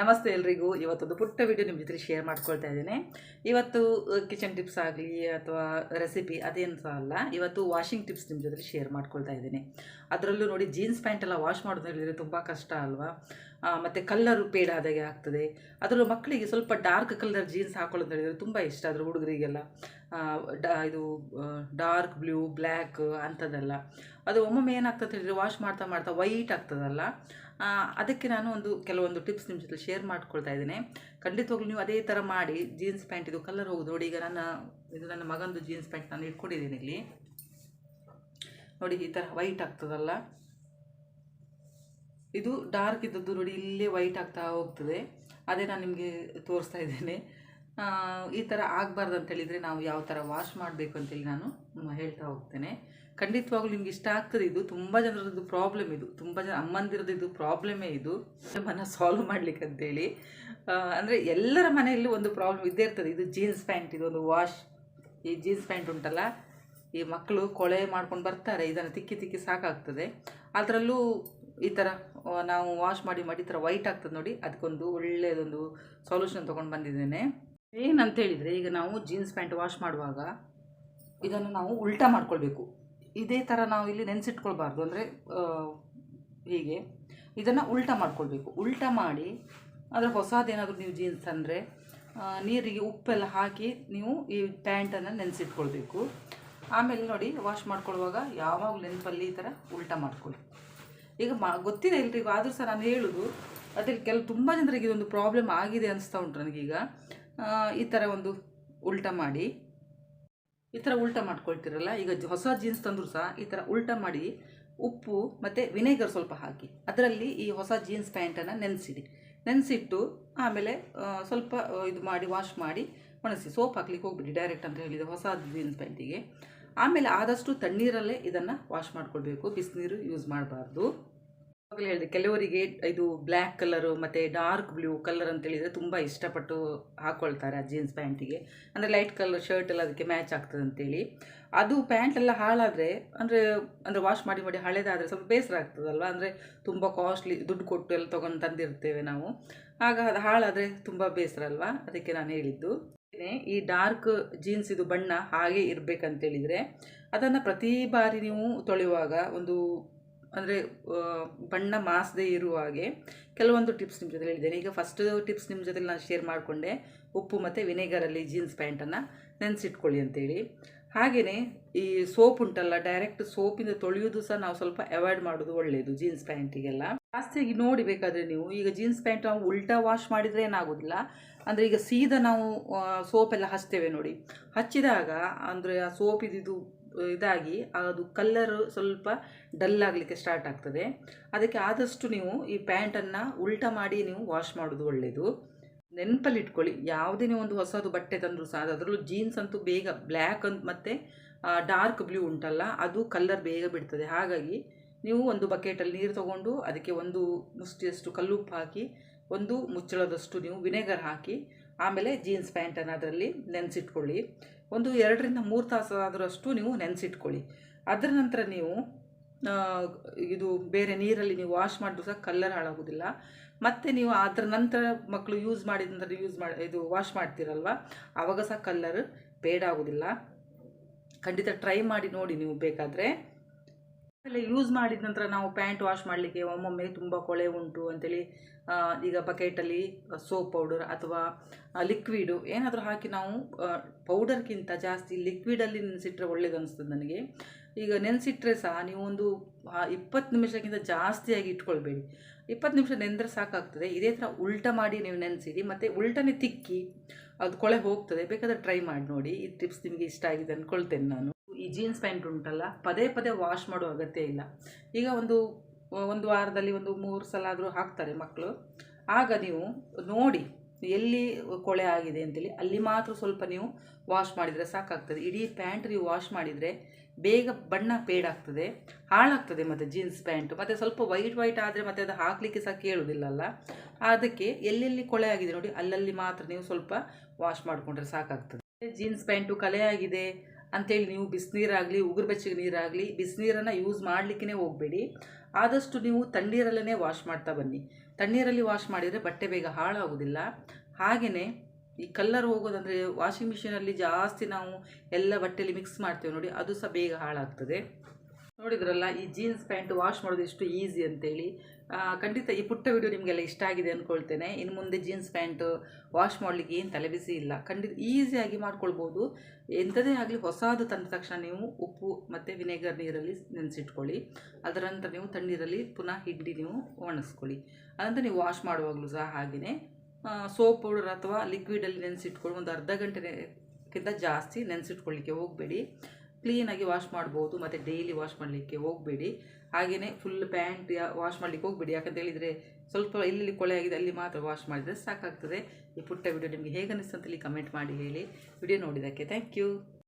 ನಮಸ್ತೆ ಎಲ್ರಿಗೂ. ಇವತ್ತೊಂದು ಪುಟ್ಟ ವಿಡಿಯೋ ನಿಮ್ಮ ಜೊತೆ ಶೇರ್ ಮಾಡ್ಕೊಳ್ತಾ ಇದ್ದೇನೆ. ಇವತ್ತು ಕಿಚನ್ ಟಿಪ್ಸ್ ಆಗಲಿ ಅಥವಾ ರೆಸಿಪಿ ಅದೇನು ಸಹ ಅಲ್ಲ, ಇವತ್ತು ವಾಷಿಂಗ್ ಟಿಪ್ಸ್ ನಿಮ್ಮ ಜೊತೆ ಶೇರ್ ಮಾಡ್ಕೊಳ್ತಾ ಇದ್ದೀನಿ. ಅದರಲ್ಲೂ ನೋಡಿ ಜೀನ್ಸ್ ಪ್ಯಾಂಟ್ ಎಲ್ಲ ವಾಶ್ ಮಾಡೋದು ಹೇಳಿದರೆ ತುಂಬ ಕಷ್ಟ ಅಲ್ವಾ? ಮತ್ತು ಕಲ್ಲರು ಪೇಡ್ ಆದಾಗೆ ಆಗ್ತದೆ. ಅದರಲ್ಲೂ ಮಕ್ಕಳಿಗೆ ಸ್ವಲ್ಪ ಡಾರ್ಕ್ ಕಲರ್ ಜೀನ್ಸ್ ಹಾಕೊಳ್ಳೋದು ಹೇಳಿದರೆ ತುಂಬ ಇಷ್ಟ ಅದ್ರ ಹುಡುಗರಿಗೆಲ್ಲ. ಡಾ, ಇದು ಡಾರ್ಕ್ ಬ್ಲೂ ಬ್ಲ್ಯಾಕ್ ಅಂಥದ್ದೆಲ್ಲ. ಅದು ಒಮ್ಮೊಮ್ಮೆ ಏನಾಗ್ತದೆ ಹೇಳಿದರೆ ವಾಶ್ ಮಾಡ್ತಾ ಮಾಡ್ತಾ ವೈಟ್ ಆಗ್ತದಲ್ಲ. ಅದಕ್ಕೆ ನಾನು ಒಂದು ಕೆಲವೊಂದು ಟಿಪ್ಸ್ ನಿಮ್ಮ ಜೊತೆ ಶೇರ್ ಮಾಡ್ಕೊಳ್ತಾ ಇದ್ದೇನೆ. ಖಂಡಿತವಾಗ್ಲೂ ನೀವು ಅದೇ ಥರ ಮಾಡಿ ಜೀನ್ಸ್ ಪ್ಯಾಂಟ್ ಇದು ಕಲರ್ ಹೋಗೋದು. ನೋಡಿ ಈಗ ನನ್ನ, ಇದು ನನ್ನ ಮಗಂದು ಜೀನ್ಸ್ ಪ್ಯಾಂಟ್ ನಾನು ಇಟ್ಕೊಂಡಿದ್ದೀನಿ ಇಲ್ಲಿ. ನೋಡಿ ಈ ಥರ ವೈಟ್ ಆಗ್ತದಲ್ಲ. ಇದು ಡಾರ್ಕ್ ಇದ್ದದ್ದು ನೋಡಿ, ಇಲ್ಲೇ ವೈಟ್ ಆಗ್ತಾ ಹೋಗ್ತದೆ. ಅದೇ ನಾನು ನಿಮಗೆ ತೋರಿಸ್ತಾ ಇದ್ದೇನೆ. ಈ ಥರ ಆಗಬಾರ್ದು ಅಂತ ಹೇಳಿದರೆ ನಾವು ಯಾವ ಥರ ವಾಶ್ ಮಾಡಬೇಕು ಅಂತೇಳಿ ನಾನು ಹೇಳ್ತಾ ಹೋಗ್ತೇನೆ. ಖಂಡಿತವಾಗ್ಲೂ ನಿಮ್ಗೆ ಇಷ್ಟ ಆಗ್ತದೆ ಇದು. ತುಂಬ ಜನರದ್ದು ಪ್ರಾಬ್ಲಮ್ ಇದು. ತುಂಬ ಜನ, ಅಮ್ಮಂದಿರದ್ದು ಇದು ಪ್ರಾಬ್ಲಮೇ ಇದು. ಮನ ಸಾಲ್ವ್ ಮಾಡ್ಲಿಕ್ಕೆ ಅಂತೇಳಿ ಅಂದರೆ ಎಲ್ಲರ ಮನೆಯಲ್ಲೂ ಒಂದು ಪ್ರಾಬ್ಲಮ್ ಇದ್ದೇ ಇರ್ತದೆ. ಇದು ಜೀನ್ಸ್ ಪ್ಯಾಂಟ್ ಇದು ಒಂದು ವಾಶ್ ಈ ಜೀನ್ಸ್ ಪ್ಯಾಂಟ್ ಉಂಟಲ್ಲ, ಈ ಮಕ್ಕಳು ಕೊಳೆ ಮಾಡ್ಕೊಂಡು ಬರ್ತಾರೆ. ಇದನ್ನು ತಿಕ್ಕಿ ತಿಕ್ಕಿ ಸಾಕಾಗ್ತದೆ. ಅದರಲ್ಲೂ ಈ ಥರ ನಾವು ವಾಶ್ ಮಾಡಿ ಮಾಡಿ ಈ ಥರ ವೈಟ್ ಆಗ್ತದೆ ನೋಡಿ ಅದಕ್ಕೊಂದು ಒಳ್ಳೆಯದೊಂದು ಸೊಲ್ಯೂಷನ್ ತೊಗೊಂಡು ಬಂದಿದ್ದೇನೆ. ಏನಂತ ಹೇಳಿದರೆ ಈಗ ನಾವು ಜೀನ್ಸ್ ಪ್ಯಾಂಟ್ ವಾಶ್ ಮಾಡುವಾಗ ಇದನ್ನು ನಾವು ಉಲ್ಟಾ ಮಾಡ್ಕೊಳ್ಬೇಕು. ಇದೇ ಥರ ನಾವು ಇಲ್ಲಿ ನೆನೆಸಿಟ್ಕೊಳ್ಬಾರ್ದು, ಅಂದರೆ ಹೀಗೆ. ಇದನ್ನು ಉಲ್ಟಾ ಮಾಡ್ಕೊಳ್ಬೇಕು. ಉಲ್ಟಾ ಮಾಡಿ ಅದರ ಹೊಸದೇನಾದರೂ ನೀವು ಜೀನ್ಸ್ ಅಂದರೆ ನೀರಿಗೆ ಉಪ್ಪೆಲ್ಲ ಹಾಕಿ ನೀವು ಈ ಪ್ಯಾಂಟನ್ನು ನೆನೆಸಿಟ್ಕೊಳ್ಬೇಕು. ಆಮೇಲೆ ನೋಡಿ ವಾಶ್ ಮಾಡ್ಕೊಳ್ಳುವಾಗ ಯಾವಾಗ ನೆನಪಲ್ಲಿ ಈ ಥರ ಉಲ್ಟಾ ಮಾಡ್ಕೊಳ್ಳಿ. ಈಗ ಮಾ, ಗೊತ್ತಿದೆ ಎಲ್ರಿಗೂ, ಆದರೂ ಸಹ ನಾನು ಹೇಳೋದು, ಅದ್ರಲ್ಲಿ ಕೆಲವು ತುಂಬ ಜನರಿಗೆ ಇದೊಂದು ಪ್ರಾಬ್ಲಮ್ ಆಗಿದೆ ಅನಿಸ್ತಾ ಉಂಟು ನನಗೀಗ. ಈ ಥರ ಒಂದು ಉಲ್ಟ ಮಾಡಿ. ಈ ಥರ ಉಲ್ಟ ಮಾಡ್ಕೊಳ್ತಿರಲ್ಲ, ಈಗ ಹೊಸ ಜೀನ್ಸ್ ತಂದರೂ ಸಹ ಈ ಥರ ಉಲ್ಟ ಮಾಡಿ, ಉಪ್ಪು ಮತ್ತು ವಿನೆಗರ್ ಸ್ವಲ್ಪ ಹಾಕಿ, ಅದರಲ್ಲಿ ಈ ಹೊಸ ಜೀನ್ಸ್ ಪ್ಯಾಂಟನ್ನು ನೆನೆಸಿಡಿ. ನೆನೆಸಿಟ್ಟು ಆಮೇಲೆ ಸ್ವಲ್ಪ ಇದು ಮಾಡಿ ವಾಶ್ ಮಾಡಿ ಒಣಸಿ ಸೋಪ್ ಹಾಕ್ಲಿಕ್ಕೆ ಹೋಗ್ಬಿಡಿ ಡೈರೆಕ್ಟ್ ಅಂತ ಹೇಳಿದೆ, ಹೊಸ ಜೀನ್ಸ್ ಪ್ಯಾಂಟಿಗೆ ಆಮೇಲೆ ಆದಷ್ಟು ತಣ್ಣೀರಲ್ಲೇ ಇದನ್ನು ವಾಶ್ ಮಾಡ್ಕೊಳ್ಬೇಕು. ಬಿಸಿನೀರು ಯೂಸ್ ಮಾಡಬಾರ್ದು. ಆವಾಗಲೇ ಹೇಳಿದೆ, ಕೆಲವರಿಗೆ ಇದು ಬ್ಲ್ಯಾಕ್ ಕಲರು ಮತ್ತು ಡಾರ್ಕ್ ಬ್ಲೂ ಕಲರ್ ಅಂತೇಳಿದರೆ ತುಂಬ ಇಷ್ಟಪಟ್ಟು ಹಾಕ್ಕೊಳ್ತಾರೆ ಆ ಜೀನ್ಸ್ ಪ್ಯಾಂಟಿಗೆ. ಅಂದರೆ ಲೈಟ್ ಕಲರ್ ಶರ್ಟ್ ಎಲ್ಲ ಅದಕ್ಕೆ ಮ್ಯಾಚ್ ಆಗ್ತದೆ ಅಂತೇಳಿ. ಅದು ಪ್ಯಾಂಟ್ ಎಲ್ಲ ಹಾಳಾದರೆ, ಅಂದರೆ ಅಂದರೆ ವಾಶ್ ಮಾಡಿ ಮಾಡಿ ಹಳೇದಾದರೆ ಸ್ವಲ್ಪ ಬೇಸರ ಆಗ್ತದಲ್ವ? ಅಂದರೆ ತುಂಬ ಕಾಸ್ಟ್ಲಿ ದುಡ್ಡು ಕೊಟ್ಟು ಎಲ್ಲ ತೊಗೊಂಡು ತಂದಿರ್ತೇವೆ ನಾವು. ಆಗ ಅದು ಹಾಳಾದರೆ ತುಂಬ ಬೇಸರ ಅಲ್ವಾ? ಅದಕ್ಕೆ ನಾನು ಹೇಳಿದ್ದು. ಈ ಡಾರ್ಕ್ ಜೀನ್ಸ್ ಇದು ಬಣ್ಣ ಹಾಗೆ ಇರಬೇಕಂತೇಳಿದರೆ ಅದನ್ನು ಪ್ರತಿ ಬಾರಿ ನೀವು ತೊಳೆಯುವಾಗ ಒಂದು, ಅಂದರೆ ಬಣ್ಣ ಮಾಸದೇ ಇರುವ ಹಾಗೆ ಕೆಲವೊಂದು ಟಿಪ್ಸ್ ನಿಮ್ಮ ಜೊತೆ ಹೇಳಿದ್ದೇನೆ. ಈಗ ಫಸ್ಟ್ ಟಿಪ್ಸ್ ನಿಮ್ಮ ಜೊತೆ ನಾನು ಶೇರ್ ಮಾಡಿಕೊಂಡೆ. ಉಪ್ಪು ಮತ್ತು ವಿನೆಗರಲ್ಲಿ ಜೀನ್ಸ್ ಪ್ಯಾಂಟನ್ನು ನೆನೆಸಿಟ್ಕೊಳ್ಳಿ ಅಂತೇಳಿ. ಹಾಗೆಯೇ ಈ ಸೋಪ್ ಉಂಟಲ್ಲ ಡೈರೆಕ್ಟ್ ಸೋಪಿಂದ ತೊಳೆಯೋದು ಸಹ ನಾವು ಸ್ವಲ್ಪ ಅವಾಯ್ಡ್ ಮಾಡೋದು ಒಳ್ಳೆಯದು ಜೀನ್ಸ್ ಪ್ಯಾಂಟಿಗೆಲ್ಲ ಜಾಸ್ತಿಯಾಗಿ ನೋಡಿ ಬೇಕಾದರೆ ನೀವು, ಈಗ ಜೀನ್ಸ್ ಪ್ಯಾಂಟ್ ನಾವು ಉಲ್ಟಾ ವಾಶ್ ಮಾಡಿದರೆ ಏನಾಗೋದಿಲ್ಲ, ಅಂದರೆ ಈಗ ಸೀದಾ ನಾವು ಸೋಪ್ ಎಲ್ಲ ಹಚ್ತೇವೆ ನೋಡಿ. ಹಚ್ಚಿದಾಗ, ಅಂದರೆ ಆ ಸೋಪ್ ಇದಿದು, ಇದಾಗಿ ಅದು ಕಲ್ಲರ್ ಸ್ವಲ್ಪ ಡಲ್ ಆಗಲಿಕ್ಕೆ ಸ್ಟಾರ್ಟ್ ಆಗ್ತದೆ. ಅದಕ್ಕೆ ಆದಷ್ಟು ನೀವು ಈ ಪ್ಯಾಂಟನ್ನು ಉಲ್ಟಾ ಮಾಡಿ ನೀವು ವಾಶ್ ಮಾಡೋದು ಒಳ್ಳೆಯದು ನೆನಪಲ್ಲಿ ಇಟ್ಕೊಳ್ಳಿ ಯಾವುದೇ ಒಂದು ಹೊಸದು ಬಟ್ಟೆ ತಂದರೂ ಸಹ, ಅದರಲ್ಲೂ ಜೀನ್ಸ್ ಅಂತೂ ಬೇಗ ಬ್ಲ್ಯಾಕ್ ಅಂತ ಮತ್ತು ಡಾರ್ಕ್ ಬ್ಲೂ ಉಂಟಲ್ಲ, ಅದು ಕಲ್ಲರ್ ಬೇಗ ಬಿಡ್ತದೆ. ಹಾಗಾಗಿ ನೀವು ಒಂದು ಬಕೆಟಲ್ಲಿ ನೀರು ತಗೊಂಡು ಅದಕ್ಕೆ ಒಂದು ಮುಷ್ಟಿಯಷ್ಟು ಕಲ್ಲುಪ್ಪು ಹಾಕಿ, ಒಂದು ಮುಚ್ಚಳದಷ್ಟು ನೀವು ವಿನೆಗರ್ ಹಾಕಿ, ಆಮೇಲೆ ಜೀನ್ಸ್ ಪ್ಯಾಂಟನ್ನು ಅದರಲ್ಲಿ ನೆನೆಸಿಟ್ಕೊಳ್ಳಿ. ಒಂದು ಎರಡರಿಂದ ಮೂರು ತಾಸು ಆದರಷ್ಟು ನೀವು ನೆನೆಸಿಟ್ಕೊಳ್ಳಿ. ಅದರ ನಂತರ ನೀವು ಇದು ಬೇರೆ ನೀರಲ್ಲಿ ನೀವು ವಾಶ್ ಮಾಡಿದ್ರು ಸಹ ಕಲ್ಲರ್ ಹಾಳಾಗೋದಿಲ್ಲ ಮತ್ತು ನೀವು ಅದರ ನಂತರ ಮಕ್ಕಳು ಯೂಸ್ ಮಾಡಿದ ನಂತರ ಯೂಸ್ ಮಾಡಿ ಇದು ವಾಶ್ ಮಾಡ್ತೀರಲ್ವ? ಆವಾಗ ಸಹ ಕಲ್ಲರ್ ಆಗೋದಿಲ್ಲ. ಖಂಡಿತ ಟ್ರೈ ಮಾಡಿ ನೋಡಿ ನೀವು ಬೇಕಾದರೆ. ಆಮೇಲೆ ಯೂಸ್ ಮಾಡಿದ ನಂತರ ನಾವು ಪ್ಯಾಂಟ್ ವಾಶ್ ಮಾಡಲಿಕ್ಕೆ ಒಮ್ಮೊಮ್ಮೆ ತುಂಬ ಕೊಳೆ ಉಂಟು ಅಂತೇಳಿ ಈಗ ಬಕೆಟಲ್ಲಿ ಸೋಪ್ ಪೌಡರ್ ಅಥವಾ ಲಿಕ್ವಿಡು ಏನಾದರೂ ಹಾಕಿ ನಾವು ಪೌಡರ್ಗಿಂತ ಜಾಸ್ತಿ ಲಿಕ್ವಿಡಲ್ಲಿ ನೆನೆಸಿಟ್ರೆ ಒಳ್ಳೇದು ಅನಿಸ್ತದೆ ನನಗೆ. ಈಗ ನೆನೆಸಿಟ್ರೆ ಸಹ ನೀವು ಒಂದು ಇಪ್ಪತ್ತು ನಿಮಿಷಕ್ಕಿಂತ ಜಾಸ್ತಿಯಾಗಿ ಇಟ್ಕೊಳ್ಬೇಡಿ. ಇಪ್ಪತ್ತು ನಿಮಿಷ ನೆಂದರೆ ಸಾಕಾಗ್ತದೆ. ಇದೇ ಥರ ಉಲ್ಟ ಮಾಡಿ ನೀವು ನೆನೆಸಿರಿ, ಮತ್ತು ಉಲ್ಟನೇ ತಿಕ್ಕಿ ಅದು ಕೊಳೆ ಹೋಗ್ತದೆ. ಬೇಕಾದರೆ ಟ್ರೈ ಮಾಡಿ ನೋಡಿ. ಈ ಟಿಪ್ಸ್ ನಿಮಗೆ ಇಷ್ಟ ಆಗಿದೆ ಅಂದ್ಕೊಳ್ತೇನೆ ನಾನು. ಈ ಜೀನ್ಸ್ ಪ್ಯಾಂಟ್ ಉಂಟಲ್ಲ, ಪದೇ ಪದೇ ವಾಶ್ ಮಾಡೋ ಅಗತ್ಯ ಇಲ್ಲ. ಈಗ ಒಂದು ಒಂದು ವಾರದಲ್ಲಿ ಒಂದು ಮೂರು ಸಲ ಆದರೂ ಹಾಕ್ತಾರೆ ಮಕ್ಕಳು ಆಗ ನೀವು ನೋಡಿ, ಎಲ್ಲಿ ಕೊಳೆ ಆಗಿದೆ ಅಂತೇಳಿ, ಅಲ್ಲಿ ಮಾತ್ರ ಸ್ವಲ್ಪ ನೀವು ವಾಶ್ ಮಾಡಿದರೆ ಸಾಕಾಗ್ತದೆ. ಇಡೀ ಪ್ಯಾಂಟ್ ನೀವು ವಾಶ್ ಮಾಡಿದರೆ ಬೇಗ ಬಣ್ಣ ಪೇಡ್ ಆಗ್ತದೆ ಹಾಳಾಗ್ತದೆ ಮತ್ತು ಜೀನ್ಸ್ ಪ್ಯಾಂಟ್. ಮತ್ತು ಸ್ವಲ್ಪ ವೈಟ್ ವೈಟ್ ಆದರೆ ಮತ್ತೆ ಅದು ಹಾಕಲಿಕ್ಕೆ ಸಹ ಕೇಳುವುದಿಲ್ಲಲ್ಲ ಅದಕ್ಕೆ ಎಲ್ಲೆಲ್ಲಿ ಕೊಳೆ ಆಗಿದೆ ನೋಡಿ, ಅಲ್ಲಲ್ಲಿ ಮಾತ್ರ ನೀವು ಸ್ವಲ್ಪ ವಾಶ್ ಮಾಡಿಕೊಂಡ್ರೆ ಸಾಕಾಗ್ತದೆ. ಜೀನ್ಸ್ ಪ್ಯಾಂಟು ಕಲೆ ಅಂತೇಳಿ ನೀವು ಬಿಸಿನೀರಾಗಲಿ ಉಗುರು ಬೆಚ್ಚಗೆ ನೀರಾಗಲಿ ಬಿಸಿನೀರನ್ನು ಯೂಸ್ ಮಾಡಲಿಕ್ಕೇ ಹೋಗಬೇಡಿ. ಆದಷ್ಟು ನೀವು ತಣ್ಣೀರಲ್ಲೇ ವಾಶ್ ಮಾಡ್ತಾ ಬನ್ನಿ. ತಣ್ಣೀರಲ್ಲಿ ವಾಶ್ ಮಾಡಿದರೆ ಬಟ್ಟೆ ಬೇಗ ಹಾಳಾಗೋದಿಲ್ಲ. ಹಾಗೆಯೇ ಈ ಕಲ್ಲರ್ ಹೋಗೋದಂದರೆ ವಾಷಿಂಗ್ ಮಿಷಿನಲ್ಲಿ ಜಾಸ್ತಿ ನಾವು ಎಲ್ಲ ಬಟ್ಟೆಯಲ್ಲಿ ಮಿಕ್ಸ್ ಮಾಡ್ತೇವೆ ನೋಡಿ, ಅದು ಸಹ ಬೇಗ ಹಾಳಾಗ್ತದೆ. ನೋಡಿದ್ರಲ್ಲ, ಈ ಜೀನ್ಸ್ ಪ್ಯಾಂಟ್ ವಾಶ್ ಮಾಡೋದು ಎಷ್ಟು ಈಸಿ ಅಂತೇಳಿ. ಖಂಡಿತ ಈ ಪುಟ್ಟ ವಿಡಿಯೋ ನಿಮಗೆಲ್ಲ ಇಷ್ಟ ಆಗಿದೆ ಅಂದ್ಕೊಳ್ತೇನೆ ಇನ್ನು ಮುಂದೆ ಜೀನ್ಸ್ ಪ್ಯಾಂಟ್ ವಾಶ್ ಮಾಡಲಿಕ್ಕೆ ಏನು ತಲೆಬಿಸಿ ಇಲ್ಲ. ಖಂಡಿತ ಈಸಿಯಾಗಿ ಮಾಡ್ಕೊಳ್ಬೋದು. ಎಂಥದೇ ಆಗಲಿ ಹೊಸದು ತಂದ ತಕ್ಷಣ ನೀವು ಉಪ್ಪು ಮತ್ತು ವಿನೆಗರ್ ನೀರಲ್ಲಿ ನೆನೆಸಿಟ್ಕೊಳ್ಳಿ. ಅದರ ನಂತರ ನೀವು ತಣ್ಣೀರಲ್ಲಿ ಪುನಃ ಹಿಂಡಿ ನೀವು ಒಣಗಿಸ್ಕೊಳ್ಳಿ ಅದಂತ ನೀವು ವಾಶ್ ಮಾಡುವಾಗಲೂ ಸಹ ಹಾಗೆಯೇ ಸೋಪ್ ಪೌಡರ್ ಅಥವಾ ಲಿಕ್ವಿಡಲ್ಲಿ ನೆನೆಸಿಟ್ಕೊಳ್ಳಿ. ಒಂದು ಅರ್ಧ ಗಂಟೆಗಿಂತ ಜಾಸ್ತಿ ನೆನೆಸಿಟ್ಕೊಳ್ಳಿಕ್ಕೆ ಹೋಗಬೇಡಿ. ಕ್ಲೀನಾಗಿ ವಾಶ್ ಮಾಡ್ಬೋದು, ಮತ್ತು ಡೈಲಿ ವಾಶ್ ಮಾಡಲಿಕ್ಕೆ ಹೋಗಬೇಡಿ. ಹಾಗೆಯೇ ಫುಲ್ ಪ್ಯಾಂಟ್ ವಾಶ್ ಮಾಡಲಿಕ್ಕೆ ಹೋಗಬೇಡಿ. ಯಾಕಂತ ಹೇಳಿದರೆ ಸ್ವಲ್ಪ ಇಲ್ಲಿ ಕೊಳೆ ಆಗಿದೆ, ಅಲ್ಲಿ ಮಾತ್ರ ವಾಶ್ ಮಾಡಿದರೆ ಸಾಕಾಗ್ತದೆ. ಈ ಪುಟ್ಟ ವಿಡಿಯೋ ನಿಮಗೆ ಹೇಗೆ ಅಂತೇಳಿ ಕಮೆಂಟ್ ಮಾಡಿ ಹೇಳಿ. ವಿಡಿಯೋ ನೋಡಿದ್ದಕ್ಕೆ ಥ್ಯಾಂಕ್ ಯು